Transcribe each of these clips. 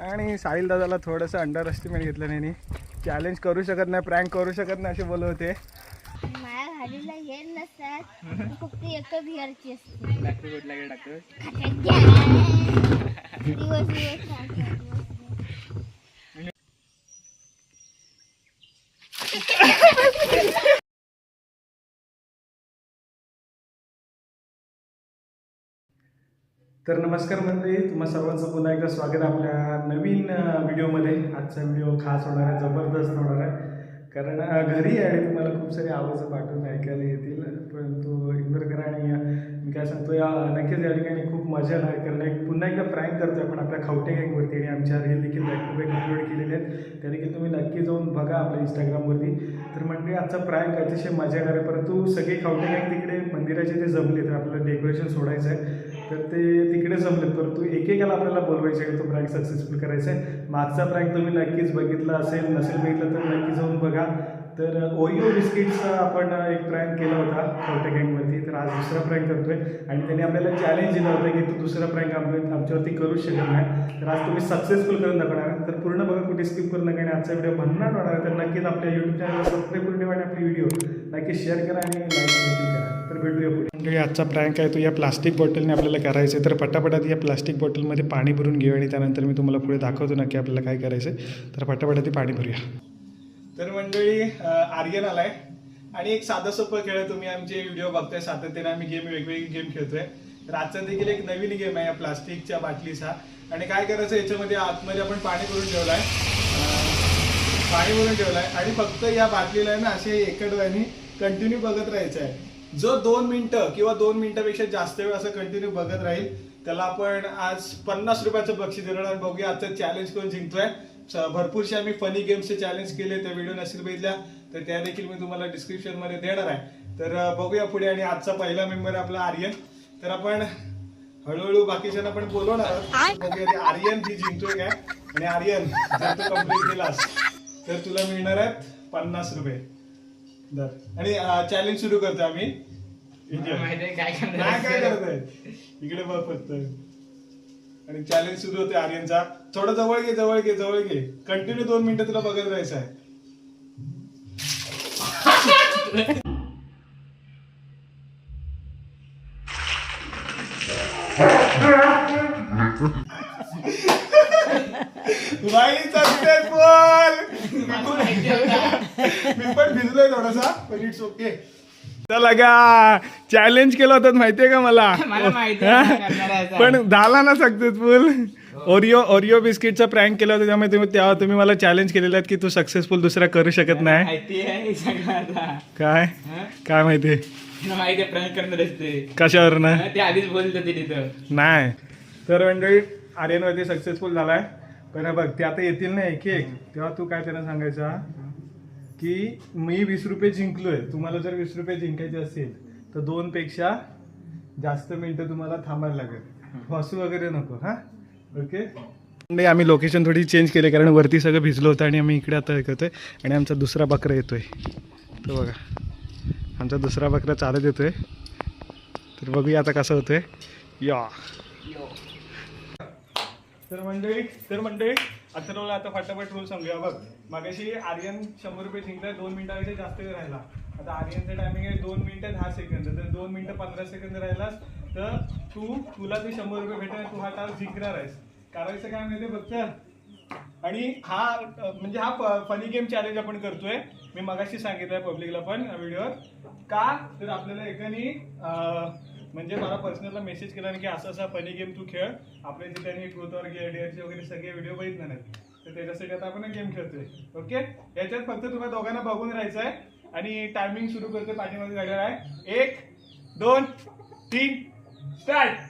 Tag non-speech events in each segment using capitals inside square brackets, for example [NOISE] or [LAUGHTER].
आणि साहिल दादाला थोडंसं अंडर एस्टिमेट घेतलं नाही चॅलेंज करू शकत नाही प्रँक करू शकत नाही असे बोलत होते. माझ्या नसतात [LAUGHS] फक्त एकच असते. टाकतो कुठला गेला टाकतो दिवस दिवस. [LAUGHS] तर नमस्कार मंडळी तुम्हा सर्वांचं पुन्हा एकदा स्वागत आपल्या नवीन व्हिडिओमध्ये. आजचा व्हिडिओ खास होणार आहे जबरदस्त होणार आहे. कारण घरी आहे तुम्हाला खूप सारे आवाज पाठवून ऐकायला येतील. परंतु इग्नोर करा आणि मी काय सांगतो या नक्कीच या ठिकाणी खूप मजा आहे. कारण एक पुन्हा एकदा प्रँक करतोय आपण आपल्या खवटे गँगवरती आणि आमच्या रील देखील बॅक टू बॅक अपलोड केलेले आहेत. त्या देखील तुम्ही नक्की जाऊन बघा आपल्या इंस्टाग्रामवरती तर म्हणजे आजचा प्रँक अतिशय मजा येणार आहे. परंतु सगळे खवटे गँग तिकडे मंदिराचे ते जमले तर आपल्याला डेकोरेशन सोडायचं आहे. तर ते तिकडे जमलेत. परंतु एकेकाला आपल्याला बोलवायचं आहे तो ब्रँक सक्सेसफुल करायचा आहे? मागचा ब्रँक तुम्ही नक्कीच बघितला असेल नसेल बघितलं तर नक्की जाऊन बघा. तर ओरिओ बिस्किटचा आपण एक प्रँक केला होता छोट्या गँगवरती तर आज दुसरा प्रँक करतोय. आणि त्यांनी आपल्याला चॅलेंज दिलं होतं की तू दुसरा प्रँक आमच्या आमच्यावरती करू शकत नाही. तर आज तुम्ही सक्सेसफुल करून दाखवणार तर पूर्ण बघा कुठे स्किप करू नका आणि आजचा व्हिडिओ भन्नाट होणार तर नक्कीच आपल्या युट्यूब चॅनलला सबस्क्राईब करून ठेवा आणि आपली व्हिडिओ नक्की शेअर करा आणि लाईक देखील करा. भेटूया पुढे. म्हणजे आजचा प्रँक आहे तो या प्लास्टिक बॉटलने आपल्याला करायचं आहे. तर पटापटात या प्लास्टिक बॉटलमध्ये पाणी भरून घेऊ आणि त्यानंतर मी तुम्हाला पुढे दाखवतो नक्की आपल्याला काय करायचं आहे तर पटापटात ते पाणी भरूया. तर मंडळी आर्यन आलाय. आणि एक साधा सोपं खेळ आहे. तुम्ही आमचे व्हिडिओ बघताय सातत्याने आम्ही गेम वेगवेगळी गेम खेळतोय. तर आजचा देखील एक नवीन गेम आहे या प्लास्टिकच्या बाटलीचा. आणि काय करायचं याच्यामध्ये आतमध्ये आपण पाणी भरून ठेवलाय. आहे पाणी भरून ठेवलाय. आणि फक्त या बाटलीला आहे ना असे एका कंटिन्यू बघत राहायचं आहे जो दोन मिनिटं किंवा दोन मिनिटापेक्षा जास्त वेळ असं कंटिन्यू बघत राहील त्याला आपण आज पन्नास रुपयाचं बक्षीस देणार आणि बघूया आजचं चॅलेंज कोण जिंकतोय. भरपूरसे आम्ही फनी गेम्सचे चॅलेंज केले त्या व्हिडिओ नसेल बघितल्या तर त्या देखील मी तुम्हाला डिस्क्रिप्शनमध्ये देणार आहे. तर बघूया पुढे आणि आजचा पहिला मेंबर आपला आर्यन. तर आपण हळूहळू बाकीच्यांना पण बोलवणार आहोत. बघूया आर्यन ही जिंकतोय काय. आणि आर्यन जर तू कंप्लीट केलास तर तुला मिळणार आहेत पन्नास रुपये. आणि चॅलेंज सुरू करतोय आम्ही. काय नाही काय करणार करत आहे? इकडे बघ फक्त. आणि चॅलेंज सुरू होते आर्यनचा. थोडं जवळ घे जवळ घे जवळ घे. कंटिन्यू दोन मिनिटं तुला बघत राहायचं आहे [LAUGHS] बाई सक्सेसफुल मी पण भिजलोय थोडासा पण इट्स ओके चला का चॅलेंज केलं होतं माहितीये का मला? [LAUGHS] मला माहिती आहे काय करणार आहे आता. पण झाला ना सक्सेसफुल ओरिओ ओरिओ बिस्किटचा प्रँक केला होता त्यामुळे तुम्ही तेव्हा तुम्ही मला चॅलेंज केलेलं आहे की तू सक्सेसफुल दुसरा करू शकत नाही. काय? हं? काय माहिती? तुला माहिती आहे प्रँक करणार असते कशावरनं? हं, ते आधीच बोलत होते तिथं. नाही. तर मंडळी आर्यनवरती सक्सेसफुल झालाय. पण बघ ते आता येतील ना एक एक तेव्हा तू काय त्यांना सांगायचा की मी वीस रुपये जिंकलोय. तुम्हाला जर वीस रुपये जिंकायचे असेल तर दोन पेक्षा जास्त मिनिटं तुम्हाला थांबायला लागेल. हसू वगैरे नको हा? ओके नाही आम्ही लोकेशन थोडी चेंज केली कारण वरती सगळं भिजलं होतं आणि आम्ही इकडे आता हे करतोय. आणि आमचा दुसरा बकरा येतोय. तो बघा आमचा दुसरा बकरा चालत येतोय. तर बघूया आता कसं होतंय. या. तर मंडळी तर मंडळी अथर्वला आता फटाफट रूल सांगूया. बघ मागाशी आर्यन शंभर रुपये जिंकलाय दोन मिनिटापेक्षा जास्त वेळ राहिला. आता आर्यनचं टायमिंग आहे दोन मिनिटं दहा सेकंद तर दोन मिनिटं पंधरा सेकंद राहिलास तर तू तुला ते शंभर रुपये भेटेल तू हा टास्क जिंकणार आहेस. करायचं काय माहिती फक्त? आणि हा म्हणजे हा फनी गेम चॅलेंज आपण करतोय. मी मगाशी सांगितलंय पब्लिकला पण व्हिडिओवर का? तर आपल्याला एकाने म्हणजे मला पर्सनलला मेसेज केला की असा असा फनी गेम तू खेळ. आपल्या ठिकाणी ट्रूथ और डेअरचे वगैरे सगळे व्हिडिओ बघितले नाहीत तर त्याच्यासाठी आता आपण गेम खेळतोय. ओके याच्यात फक्त तुम्हाला दोघांना बघून राहायचं आहे. आणि टायमिंग सुरू करतोय पाठीमागे झालेला आहे. एक दोन तीन स्टार्ट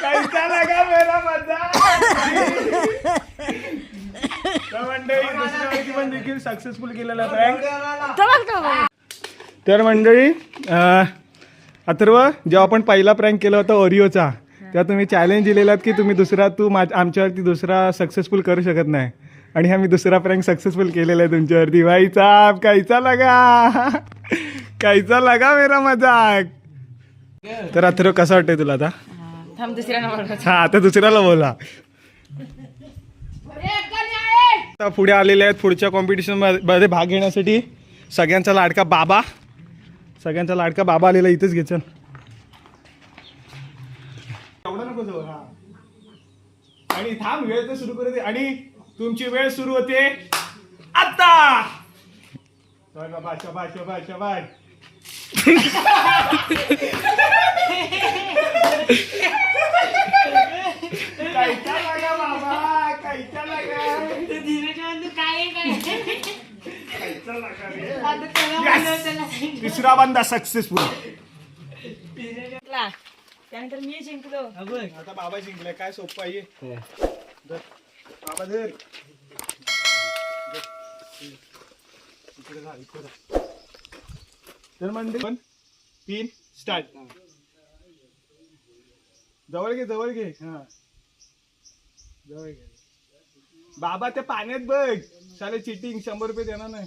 कैसा [LAUGHS] लगा मेरा मजा [LAUGHS] तर मंडळी दुसऱ्या व्यक्ती पण देखील सक्सेसफुल केलेला प्रँक तर मंडळी अं, अथर्व जेव्हा आपण पहिला प्रँक केला होता ओरिओचा तेव्हा तुम्ही चॅलेंज दिलेलात की तुम्ही दुसरा तू माझ आमच्यावरती दुसरा सक्सेसफुल करू शकत नाही. आणि हा मी दुसरा प्रँक सक्सेसफुल केलेला आहे तुमच्यावरती. भाई साहब कैसा लगा? कैसा लगा मेरा मजाक? तर अथर्व कसा वाटतंय तुला आता? हा आता दुसऱ्याला बोला आता पुढे आलेले आहेत पुढच्या कॉम्पिटिशनमध्ये भाग घेण्यासाठी. सगळ्यांचा लाडका बाबा. सगळ्यांचा लाडका बाबा आलेला इथेच घे एवढा नको हा. आणि थांब वेळ तर सुरू करते आणि तुमची वेळ सुरू होते आता [LAUGHS] बाबा? कैसा लगा? तिसरा बंदा सक्सेसफुल त्यानंतर मी जिंकलो. आता बाबा जिंकलाय. काय सोपं आहे धर. बाबा धर. इकडे जा, इकडे जा. तर म्हणजे पण तीन स्टार्ट जवळ घे जवळ घे. हा. जवळ घे. बाबा त्या पाण्यात बघ. चालेल चिटिंग शंभर रुपये देणार नाही.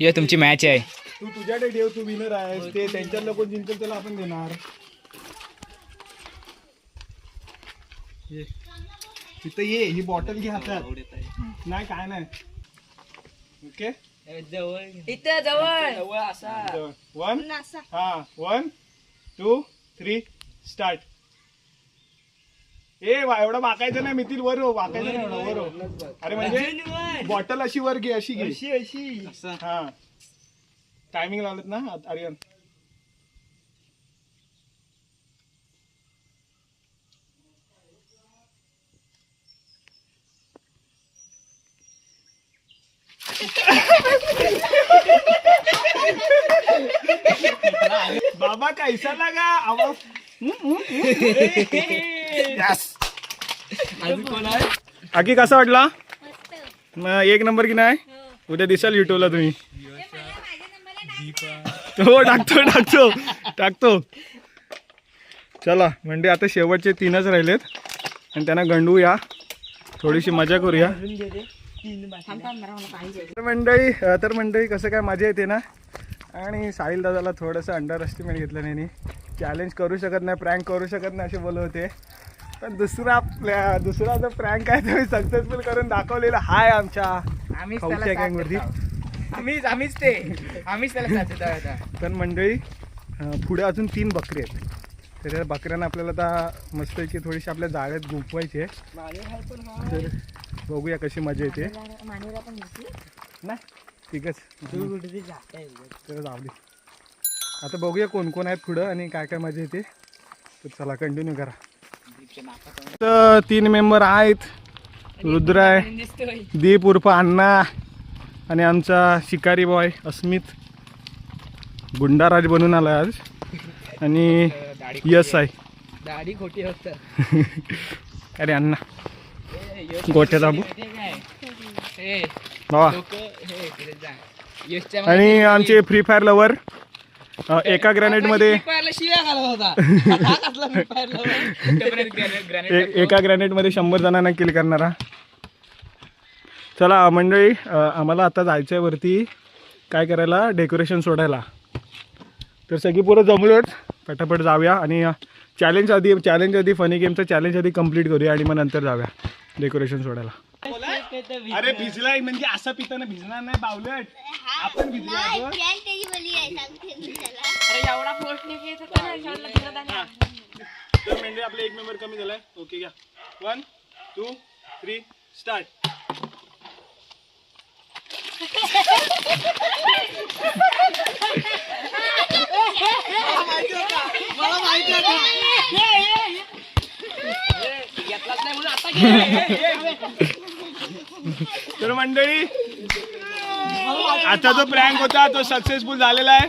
ये तुमची मॅच आहे. तू तुझ्याकडे ठेव तू विनर आहेस. ते त्यांच्यातलं कोण जिंकल त्याला आपण देणार. ये. तिथं ये ही बॉटल घे हातात. नाही काय नाही. ओके इथं जवळ. वन हा वन टू थ्री स्टार्ट ए वा एवढा वाकायचं नाही मितील वर हो वाकायचं नाही एवढा वर हो. अरे म्हणजे बॉटल अशी वर घे अशी घे. अशी अशी. हा. टायमिंग लावलेत ना आत- आर्यन. बाबा कैसा लगा? आवाज यस [LAUGHS] आकी कसा वाटला? मग एक नंबर की नाही? उद्या दिसाल युट्यूबला तुम्ही. हो टाकतो टाकतो टाकतो. चला म्हणजे आता शेवटचे तीनच राहिलेत. आणि त्यांना गंडूया थोडीशी मजा करूया. तर मंडळी तर मंडळी कसं काय मजा येते ना? आणि साहिल दादाला थोडंसं अंडर एस्टिमेट घेतलं नाही चॅलेंज करू शकत नाही प्रँक करू शकत नाही असे बोलत होते. पण दुसरा आपल्या दुसरा जो प्रँक आहे तो सक्सेसफुल करून दाखवलेला. हाय आमच्या. आम्हीच खाऊच्या. आम्हीच आम्हीच ते. आम्हीच त्याला साथ देतो आता. तर मंडळी अं, पुढे अजून तीन बकरी आहेत. तर त्या बकऱ्यांना आपल्याला आता मस्तपैकी थोडीशी आपल्या जाळ्यात गुंफवायची आहे. तर बघूया कशी मजा येते. नाही ठीकच. तर जाऊ दे. आता बघूया कोण कोण आहेत पुढं आणि काय काय मजा येते. तर चला कंटिन्यू करा. तर तीन मेंबर आहेत. रुद्र आहे दिसतोय दीप उर्फ अण्णा आणि आमचा शिकारी बॉय अस्मित. गुंडाराज बनून आला आज. आणि यस आहे. दाढी खोटी होत [LAUGHS] अरे अण्णा. गोट्या दाबू. आणि आमचे फ्री फायर लवर एका ग्रॅनेटमध्ये शिव्या घालत होता. ए- एका ग्रॅनेटमध्ये शंभर जणांना किल करणारा. चला मंडळी अ, आम्हाला आता जायचं आहे वरती काय करायला? डेकोरेशन सोडायला. तर सगळी पोरं जमलोच पटापट जाऊया आणि चॅलेंज आधी चॅलेंज आधी फनी गेमचं चॅलेंज आधी कंप्लीट करूया आणि मग नंतर जाऊया. डेकोरेशन सोडायला. अरे भिजलाय म्हणजे असं पिताना भिजणार नाही बावलट. आपण भिजलो त्याला. एवढा फोर्स नाही घेत होता ना, शाळेला फिरत आला. तर म्हणजे आपला एक मेंबर कमी झालाय. ओके घ्या. वन टू थ्री स्टार्ट घेतलाच नाही म्हणून आता घे. [LAUGHS] तर मंडळी आता जो प्रँक होता तो सक्सेसफुल झालेला आहे.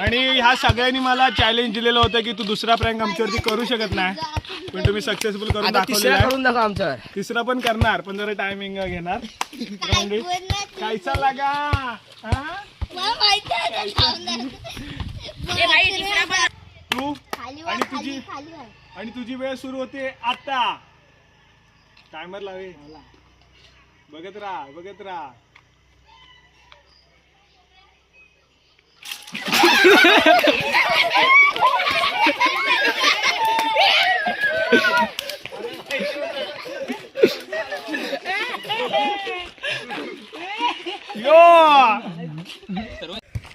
आणि ह्या सगळ्यांनी मला चॅलेंज दिलेलं होतं की तू दुसरा प्रँक आमच्यावरती करू शकत नाही. पण तुम्ही सक्सेसफुल करून दाखवलेला आहे. दाखव आमच्यावर. तिसरा पण करणार पण जरा टायमिंग घेणार. कायचा लागा. हा? मला माहिती आहे ते थांबणार. तू खाली आणि तुझी-. आणि तुझी वेळ सुरू होते आता. टायमर लावे. बघत राहा बघत राहा.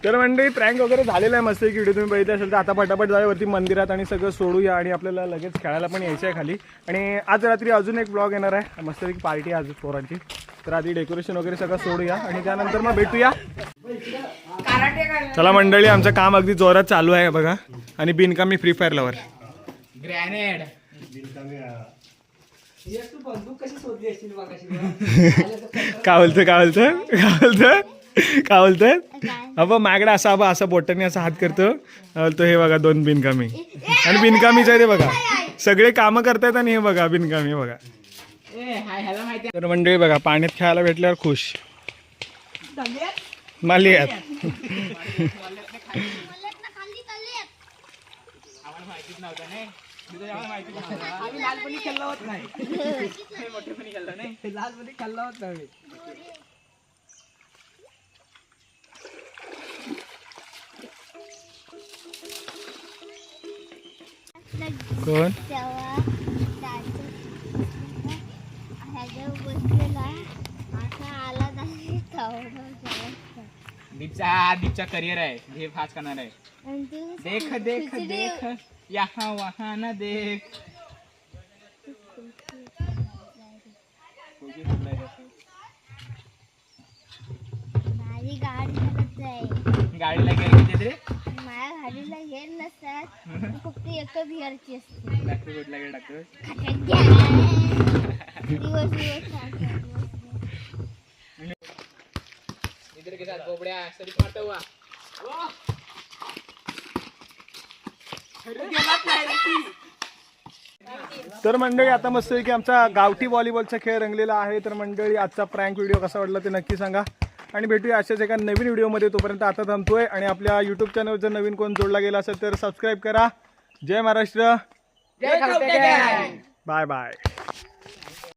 तर म्हणजे प्रँक वगैरे झालेला आहे मस्त व्हिडिओ तुम्ही बघितले असेल तर आता पटापट जाऊया मंदिरात आणि सगळं सोडूया आणि आपल्याला लगेच खेळायला पण यायचं आहे खाली. आणि आज रात्री अजून एक ब्लॉग येणार आहे. मस्त पार्टी आहे आज पोरांची. तर आधी डेकोरेशन वगैरे सगळं सोडूया आणि त्यानंतर मग भेटूया. चला मंडळी आमचं काम अगदी जोरात चालू आहे बघा. आणि बिनकामी फ्री फायर लवर ग्रॅनेड काय बोलतं काय बोलतं काय? बोलतं काय बोलतं अबा माझ्याकडे असा अबा असा बोटाने असा हात करतो. बोलतो हे बघा दोन बिनकामी. आणि बिनकामीच आहे ते बघा. सगळे कामं करतायत आणि हे बघा बिनकामी हे बघा. तर मंडळी बघा पाण्यात खेळायला भेटल्यावर खुश. मालियात लहानपणी होत नाही मोठेपणी नाही लहानपणी होत नाही कोण तेव्हा दादू ह्याच्या बसलेला असा आला नाही थांबला जरा. दीपचा दीपचा करिअर आहे. हे फास्ट करणार आहे. देख देख देख. यहाँ वहाँ न देख. गाडीला गेअर किती रे माझ्या गाडीला हेर नसतात फक्त एक गिअरची असते. डॉक्टर कुठला दिवस दिवस चालतात, दिवस दिवस. इधर के साथ बोबड्या सरी मारता हुआ। तर मंडळी आता मस्त की आमचा गावठी व्हॉलीबॉलचा खेळ रंगलेला आहे. तर मंडळी आजचा प्रँक व्हिडिओ कसा वाटला ते नक्की सांगा. आणि भेटूया अशाच एका नवीन व्हिडिओमध्ये. तोपर्यंत आता थांबतोय आणि आपल्या युट्यूब चॅनल जर नवीन कोण जोडला गेला असेल तर सबस्क्राईब करा. जय महाराष्ट्र. जय बाय बाय